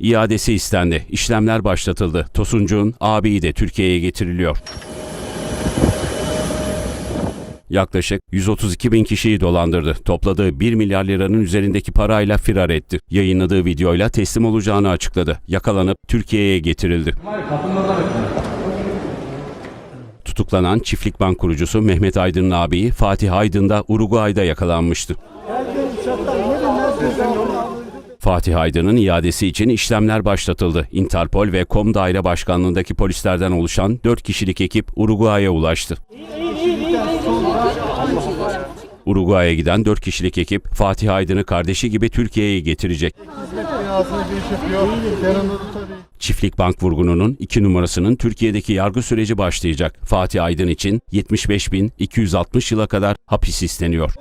iadesi istendi. İşlemler başlatıldı. Tosuncuğun abiyi de Türkiye'ye getiriliyor. Yaklaşık 132 bin kişiyi dolandırdı. Topladığı 1 milyar liranın üzerindeki parayla firar etti. Yayınladığı videoyla teslim olacağını açıkladı. Yakalanıp Türkiye'ye getirildi. Tutuklanan Çiftlik Bank kurucusu Mehmet Aydın'ın abiyi Fatih Aydın da Uruguay'da yakalanmıştı. Fatih Aydın'ın iadesi için işlemler başlatıldı. Interpol ve Kom Daire Başkanlığındaki polislerden oluşan 4 kişilik ekip Uruguay'a ulaştı. Uruguay'a giden 4 kişilik ekip Fatih Aydın'ı kardeşi gibi Türkiye'ye getirecek. Çiftlik Bank vurgununun 2 numarasının Türkiye'deki yargı süreci başlayacak. Fatih Aydın için 75.260 yıla kadar hapis isteniyor.